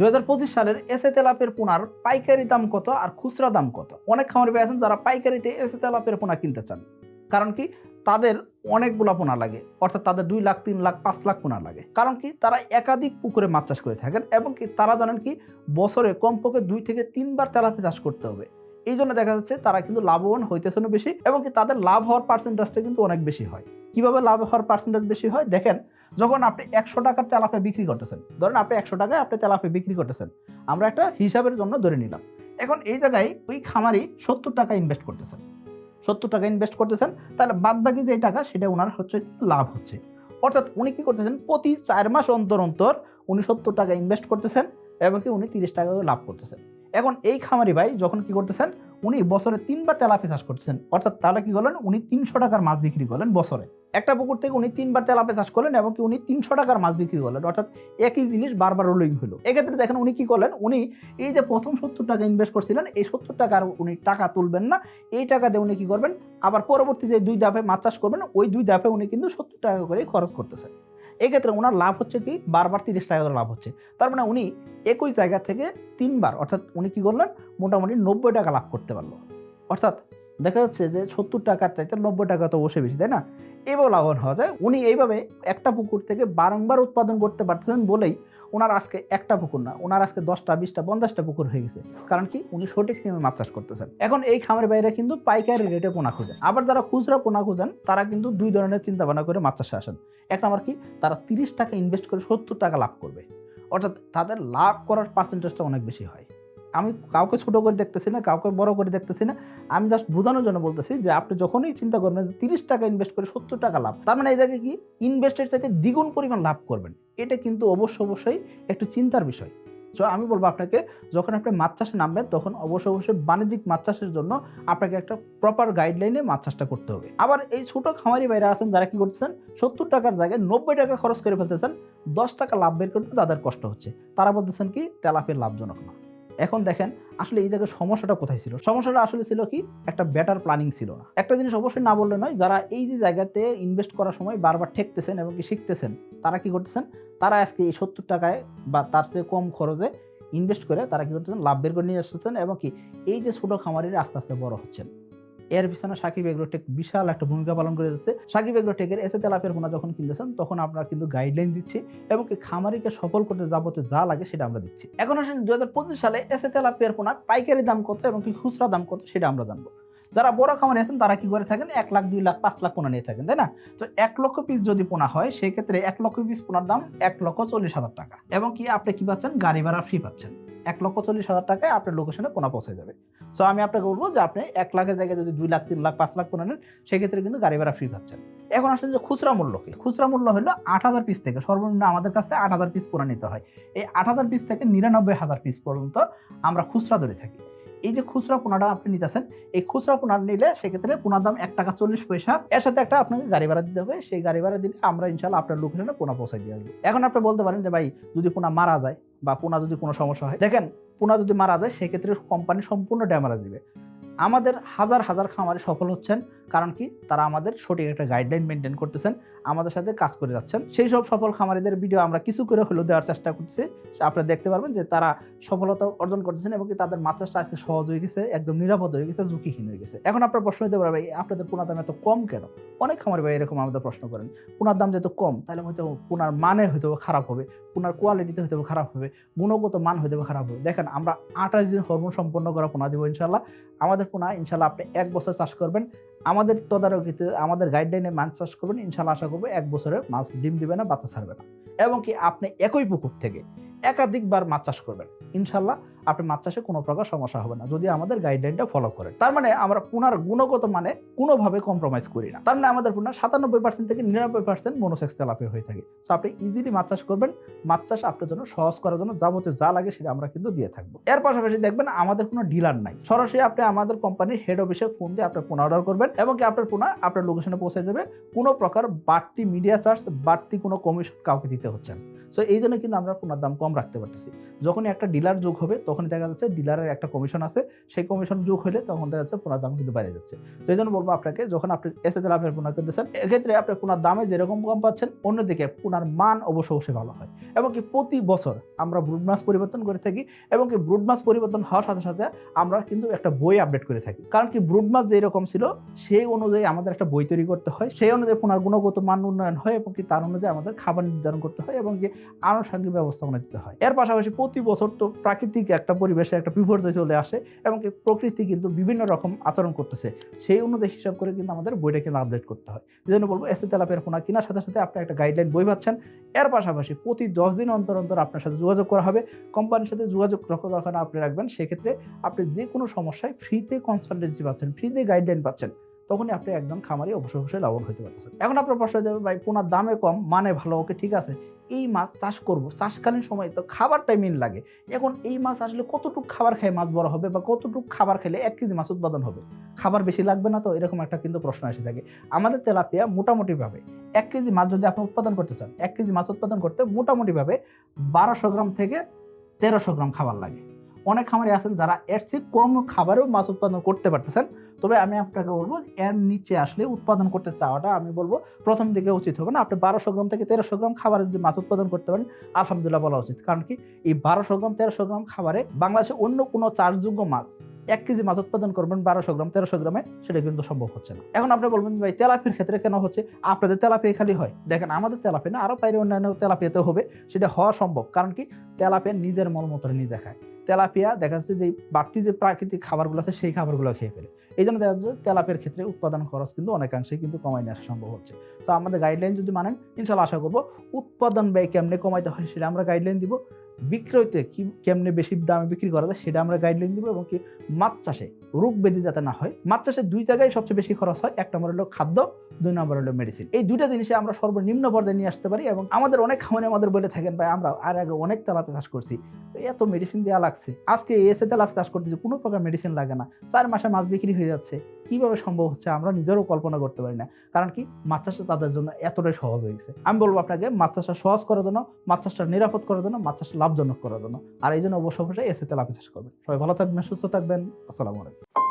দুই হাজার পঁচিশ সালের এসে তেলাপের পোনার পাইকারি দাম কত আর খুচরা দাম কত? অনেক খামারি ভাই আছেন যারা পাইকারিতে এসে তেলাপের পোনা কিনতে চান। কারণ কি? তাদের অনেকগুলা পোনা লাগে। অর্থাৎ তাদের দুই লাখ, তিন লাখ, পাঁচ লাখ পোনা লাগে। কারণ কি? তারা একাধিক পুকুরে মাছ চাষ করে থাকেন এবং কি? তারা জানেন কি? বছরে কমপক্ষে দুই থেকে তিনবার তেলাপি চাষ করতে হবে। এই জন্য দেখা যাচ্ছে তারা কিন্তু লাভবান হইতেছে না বেশি এবং কি তাদের লাভ হওয়ার পার্সেন্টেজটা কিন্তু অনেক বেশি হয়। কীভাবে লাভ হওয়ার পার্সেন্টেজ বেশি হয়? দেখেন যখন আপনি একশো টাকার তেলাপে বিক্রি করতেছেন, ধরেন আপনি একশো টাকায় আপনি তেলাপে বিক্রি করতেছেন, আমরা একটা হিসাবের জন্য ধরে নিলাম। এখন এই জায়গায় ওই খামারি সত্তর টাকা ইনভেস্ট করতেছেন। সত্তর টাকা ইনভেস্ট করতেছেন, তাহলে বাদ বাকি যে টাকা সেটা ওনার হচ্ছে লাভ হচ্ছে। অর্থাৎ উনি কী করতেছেন, প্রতি চার মাস অন্তর অন্তর উনি সত্তর টাকা ইনভেস্ট করতেছেন, এবং কি উনি তিরিশ টাকা লাভ করতেছেন। এখন এই খামারি ভাই যখন কি করতেছেন, উনি বছরে তিনবার তেলাপি চাষ করতেছেন। অর্থাৎ তাহলে কি করলেন, উনি তিনশো টাকার মাছ বিক্রি করলেন বছরে। একটা পুকুর থেকে উনি তিনবার তেলাপে চাষ করলেন এবং কি উনি তিনশো টাকার মাছ বিক্রি করলেন। অর্থাৎ একই জিনিস বারবার রোলিং হলো। এক্ষেত্রে দেখেন উনি কি করলেন, উনি এই যে প্রথম সত্তর টাকা ইনভেস্ট করছিলেন, এই সত্তর টাকার উনি টাকা তুলবেন না। এই টাকা দিয়ে উনি কি করবেন, আবার পরবর্তী যে দুই ধাপে মাছ চাষ করবেন, ওই দুই ধাপে উনি কিন্তু সত্তর টাকা করে খরচ করতেছেন। এক্ষেত্রে ওনার লাভ হচ্ছে কি? বারবার তিরিশ টাকা করে লাভ হচ্ছে। তার মানে উনি একই জায়গা থেকে তিনবার, অর্থাৎ উনি কী করলেন? মোটামুটি নব্বই টাকা লাভ করতে পারল। অর্থাৎ দেখা যাচ্ছে যে সত্তর টাকার চাইতে নব্বই টাকা তো অবশ্যই বেশি, তাই না? এভাবে লাভবান হওয়া যায়। উনি এইভাবে একটা পুকুর থেকে বারংবার উৎপাদন করতে পারতেছেন বলেই ওনার আজকে একটা পুকুর না, ওনার আজকে দশটা, বিশটা, পঞ্চাশটা পুকুর হয়ে গেছে। কারণ কি? উনি সঠিক নিয়মে মাছ চাষ করতেছেন। এখন এই খামারের বাইরে কিন্তু পাইকারি রেটে পোনা খোঁজেন। আবার যারা খুচরা পোনা খোঁজেন, তারা কিন্তু দুই ধরনের চিন্তা ভাবনা করে মাছ চাষে আসেন। এক নম্বর কি? তারা তিরিশ টাকা ইনভেস্ট করে সত্তর টাকা লাভ করবে। অর্থাৎ তাদের লাভ করার পার্সেন্টেজটা অনেক বেশি হয়। আমি কাউকে ছোট করে দেখতেছি না, কাউকে বড় করে দেখতেছি না। আমি জাস্ট বোঝানোর জন্য বলতেছি যে আপনি যখনই চিন্তা করবেন তিরিশ টাকা ইনভেস্ট করে সত্তর টাকা লাভ, তার মানে এই জায়গায় কি? ইনভেস্টের চাইতে দ্বিগুণ পরিমাণ লাভ করবেন। এটা কিন্তু অবশ্য অবশ্যই একটু চিন্তার বিষয়। সো আমি বলব আপনাকে, যখন আপনি মাছ চাষে নামবেন, তখন অবশ্যই অবশ্যই বাণিজ্যিক মাছ চাষের জন্য আপনাকে একটা প্রপার গাইডলাইনে মাছ চাষটা করতে হবে। আবার এই ছোট খামারি বাইরে আছেন, যারা কি করতেছেন? সত্তর টাকার জায়গায় নব্বই টাকা খরচ করে ফেলতেছেন, দশ টাকা লাভ বের করতে তাদের কষ্ট হচ্ছে। তারা বলতেছেন কি? তেলাপের লাভজনক না। এখন দেখেন, আসলে এই জায়গায় সমস্যাটা কোথায় ছিল? সমস্যাটা আসলে ছিল কি? একটা বেটার প্ল্যানিং ছিল না। একটা জিনিস অবশ্যই না বললে নয়, যারা এই যে জায়গাতে ইনভেস্ট করার সময় বারবার ঠেকতেছেন এবং কি শিখতেছেন, তারা কি করতেছেন? তারা আজকে এই সত্তর টাকায় বা তার চেয়ে কম খরচে ইনভেস্ট করে তারা কি করতেছেন? লাভ বের করে নিয়ে আসতেছেন এবং কি এই যে ছোটো খামারিরা আস্তে আস্তে বড় হচ্ছেন। এর পিছনে সাকিব এগ্রোটেক বিশাল একটা ভূমিকা পালন করে যাচ্ছে। সাকিব এগ্রোটেকের এসে তেলাপের পোনা যখন কিনতেছেন, তখন আমরা কিন্তু গাইডলাইন দিচ্ছি এবং খামারিকে সফল করতে যাবতীয় যা লাগে সেটা আমরা দিচ্ছি। এখন আসেন দু হাজার পঁচিশ সালে এসে তেলাপিয়ার পোনার পাইকারি দাম কত এবং কি খুচরা দাম কত সেটা আমরা জানব। যারা বড় খামারি আছেন, তারা কি করে থাকেন? এক লাখ, দুই লাখ, পাঁচ লাখ পোনা নিয়ে থাকেন, তাই না? তো এক লক্ষ পিস যদি পোনা হয়, সেক্ষেত্রে এক লক্ষ পিস পোনার দাম এক লক্ষ চল্লিশ হাজার টাকা। এবং কি আপনি কি পাচ্ছেন? গাড়ি ভাড়া ফ্রি পাচ্ছেন। এক লক্ষ চল্লিশ হাজার টাকায় আপনার লোকেশনে পোনা পৌঁছে যাবে। সো আমি আপনাকে বলব যে আপনি এক লাখের জায়গায় যদি দুই লাখ, তিন লাখ, পাঁচ লাখ পোনা নেন, সেক্ষেত্রে কিন্তু গাড়ি ভাড়া ফ্রি পাচ্ছেন। এখন আসেন যে খুচরা মূল্য কি? খুচরা মূল্য হলো আট হাজার পিস থেকে, সর্বনিম্ন আমাদের কাছে আট হাজার পিস পোনা নিতে হয়। এই আট হাজার পিস থেকে নিরানব্বই হাজার পিস পর্যন্ত আমরা খুচরা ধরে থাকি। এই যে খুচরা পোনাটা আপনি নিতেছেন, এই খুচরা পোনা নিলে সেক্ষেত্রে পোনার দাম এক টাকা চল্লিশ পয়সা। এর সাথে একটা আপনাকে গাড়ি ভাড়া দিতে হবে, সেই গাড়ি ভাড়া দিলে আমরা ইনশাল্লাহ আপনার লোকেশনে পোনা পৌঁছাই দিয়ে আসব। এখন আপনি বলতে পারেন যে ভাই, যদি পোনা মারা যায় বা পোনা যদি কোনো সমস্যা হয়, দেখেন পোনা যদি মারা যায়, সেক্ষেত্রে কোম্পানি সম্পূর্ণ ড্যামারাজ দিবে। আমাদের হাজার হাজার খামারে সফল হচ্ছেন কারণ কি? তারা আমাদের সঠিক একটা গাইডলাইন মেনটেন করতেছেন, আমাদের সাথে কাজ করে যাচ্ছেন। সেই সব সফল খামারিদের ভিডিও আমরা কিছু করে হলেও দেওয়ার চেষ্টা করতেছি। আপনারা দেখতে পারবেন যে তারা সফলতা অর্জন করতেছেন এবং তাদের মাত্রাটা আজকে সহজ হয়ে গেছে, একদম নিরাপদ হয়ে গেছে, ঝুঁকিহীন হয়ে গেছে। এখন আপনার প্রশ্ন হতে পারে, ভাই, আপনাদের পোনার দাম এত কম কেন? অনেক খামারি ভাই এরকম আমাদের প্রশ্ন করেন, পোনার দাম যেহেতু কম, তাহলে হয়তো পোনার মানে হয়তো খারাপ হবে, পোনার কোয়ালিটিতে হয়তো খারাপ হবে, গুণগত মান হয়তো খারাপ হবে। দেখেন, আমরা আঠাশ দিন হরমোন সম্পন্ন করা পোনা দেবো ইনশাল্লাহ আমাদের পোনা ইনশাল্লাহ আপনি এক বছর চাষ করবেন আমাদের তদারকিতে আমাদের গাইডলাইনে মাছ চাষ করবেন ইনশাল্লাহ আশা করব এক বছরে মাছ ডিম দিবে না, বাচ্চা ছাড়বে না। এবং কি আপনি একই পুকুর থেকে একাধিকবার মাছ চাষ করবেন। ইনশাল্লাহ আপনি মাছ চাষে কোনো প্রকার সমস্যা হবে না। যদি আমাদের গাইডলাইনটা ফলো করেন। তার মানে আমরা পুনার গুণগত মানে কোনোভাবে কম্প্রোমাইজ করি না। তার মানে আমাদের পুনার সাতানব্বই পার্সেন্ট থেকে নিরানব্বই পার্সেন্ট মনোসেক্স তেলাপি হয়ে থাকে। সো আপনি ইজিলি মাছ চাষ করবেন। মাছ চাষ আপনার জন্য সহজ করার জন্য যাবতীয় যা লাগে সেটা আমরা কিন্তু দিয়ে থাকব। এর পাশাপাশি দেখবেন আমাদের কোনো ডিলার নাই। সরাসরি আপনি আমাদের কোম্পানির হেড অফিসে ফোন দিয়ে আপনার পোনা অর্ডার করবেন এবং কি আপনার পোনা আপনার লোকেশনে পৌঁছে যাবে। কোনো প্রকার বাড়তি মিডিয়া চার্জ বাড়তি কোনো কমিশন কাউকে দিতে হচ্ছে না। সো এই জন্য কিন্তু আমরা পোনার দাম কম রাখতে পারতেছি। যখনই একটা ডিলার যোগ হবে, তখনই দেখা যাচ্ছে ডিলারের একটা কমিশন আছে। সেই কমিশন যোগ হলে তখন দেখা যাচ্ছে পোনার দাম কিন্তু বেড়ে যাচ্ছে। তো এই জন্য বলব আপনাকে, যখন আপনি এসে লাভের পোনা কিনতেছেন এক্ষেত্রে আপনি পোনার দামে যেরকম কম পাচ্ছেন, অন্যদিকে পোনার মান অবশ্য অবশ্যই ভালো হয়। এবং কি প্রতি বছর আমরা ব্রুড মাছ পরিবর্তন করে থাকি এবং কি ব্রুড মাছ পরিবর্তন হওয়ার সাথে সাথে আমরা কিন্তু একটা বই আপডেট করে থাকি। কারণ কি ব্রুড মাছ যেরকম ছিল, সেই অনুযায়ী আমাদের একটা বই তৈরি করতে হয়। সেই অনুযায়ী পোনার গুণগত মান উন্নয়ন হয় এবং কি তার অনুযায়ী আমাদের খাবার নির্ধারণ করতে হয় এবং কি আনুষঙ্গিক ব্যবস্থাপনা দিতে হয়। এর পাশাপাশি প্রতি বছর তো প্রাকৃতিক একটা পরিবেশে একটা বিপর্যয় চলে আসে এবং প্রকৃতি কিন্তু বিভিন্ন রকম আচরণ করতেছে। সেই অনুযায়ী হিসাব করে কিন্তু আমাদের বইটা কিন্তু আপডেট করতে হয়। এই জন্য বলব, এসে তেলাপের পোনা কেনার সাথে সাথে আপনি একটা গাইডলাইন বই পাচ্ছেন। এর পাশাপাশি প্রতি দশ দিন অন্তর অন্তর আপনার সাথে যোগাযোগ করা হবে। কোম্পানির সাথে যোগাযোগ যখন আপনি রাখবেন। সেক্ষেত্রে আপনি যে কোনো সমস্যায় ফ্রিতে কনসালটেন্সি পাচ্ছেন ফ্রিতে গাইডলাইন পাচ্ছেন। তখনই আপনি একদম খামারি অবশ্যই অবশ্যই লাভবান হতে পারতেছেন। এখন আপনার প্রশ্ন হয়ে যাবে, ভাই, পোনার দামে কম মানে ভালো, ওকে ঠিক আছে? এই মাছ চাষ করব, চাষকালীন সময় তো খাবারটাই মেন লাগে। এখন এই মাছ আসলে কতটুকু খাবার খেয়ে মাছ বড় হবে বা কতটুকু খাবার খেলে এক কেজি মাছ উৎপাদন হবে? খাবার বেশি লাগবে না তো? এরকম একটা কিন্তু প্রশ্ন এসে থাকে। আমাদের তেলাপিয়া মোটামুটিভাবে এক কেজি মাছ যদি আপনি উৎপাদন করতে চান, এক কেজি মাছ উৎপাদন করতে মোটামুটিভাবে বারোশো গ্রাম থেকে তেরোশো গ্রাম খাবার লাগে। অনেক খামারি আছেন যারা এর চেয়ে কম খাবারেও মাছ উৎপাদন করতে পারতেছেন। তবে আমি আপনাকে বলব এর নিচে আসলে উৎপাদন করতে চাওয়াটা আমি বলব প্রথম দিকে উচিত হবে না। আপনি বারোশো গ্রাম থেকে তেরোশো গ্রাম খাবারে যদি মাছ উৎপাদন করতে পারেন, আলহামদুলিল্লাহ বলা উচিত। কারণ কি? এই বারোশো গ্রাম, তেরোশো গ্রাম খাবারে বাংলাদেশে অন্য কোনো চাষযোগ্য মাছ এক কেজি মাছ উৎপাদন করবেন বারোশো গ্রাম, তেরোশো গ্রামে, সেটা কিন্তু সম্ভব হচ্ছে না। এখন আপনি বলবেন, ভাই তেলাপির ক্ষেত্রে কেন হচ্ছে? আপনাদের তেলাপিয়া খালি হয়। দেখেন, আমাদের তেলাপিয়া না আরও বাইরে অন্যান্য তেলাপিয়াতে হবে, সেটা হওয়া সম্ভব। কারণ কি? তেলাপিয়া নিজের মলমূত্র নিজে খায় তেলাপিয়া দেখা যাচ্ছে যে বাড়তি যে প্রাকৃতিক খাবারগুলো আছে, সেই খাবারগুলো খেয়ে ফেলে। এই জন্য দেখা যাচ্ছে তেলাপের ক্ষেত্রে উৎপাদন খরচ কিন্তু অনেকাংশে কিন্তু কমাই আসা সম্ভব হচ্ছে। তো আমাদের গাইডলাইন যদি মানেন ইনশাল্লাহ আশা করব উৎপাদন ব্যয় কেমনে কমাইতে হয় সেটা আমরা গাইডলাইন দিব। বিক্রয়তে কি, কেমনে বেশি দামে বিক্রি করা যায় সেটা আমরা গাইডলাইন দিব এবং কি মাছ চাষে রোগ ব্যাধি যাতে না হয়, মাছ চাষে দুই জায়গায় সবচেয়ে বেশি খরচ হয়, এক নম্বর হলো খাদ্য, দুই নম্বর হলো মেডিসিন এই দুইটা জিনিসে আমরা সর্বনিম্ন পর্যায়ে নিয়ে আসতে পারি এবং আমাদের অনেক খামারে আমাদের বলে থাকেন, ভাই, আমরা আর আগে অনেক তেলাপি চাষ করছি, এত মেডিসিন দেওয়া লাগছে। আজকে এসে তেলাপি চাষ করতেছি কোনো প্রকার মেডিসিন লাগে না। চার মাসে মাছ বিক্রি হয়ে যাচ্ছে। কীভাবে সম্ভব হচ্ছে আমরা নিজেরও কল্পনা করতে পারি না? কারণ কি? মাছ চাষটা তাদের জন্য এতটাই সহজ হয়ে গেছে। আমি বলব আপনাকে, মাছ চাষটা সহজ করার জন্য, মাছ চাষটা নিরাপদ করার জন্য, মাছ চাষটা লাভজনক করার জন্য। আর এই জন্য অবশ্য অবশ্যই এসে তেলাপি চাষ করবেন। সবাই ভালো থাকবেন, সুস্থ থাকবেন। আসসালামু আলাইকুম।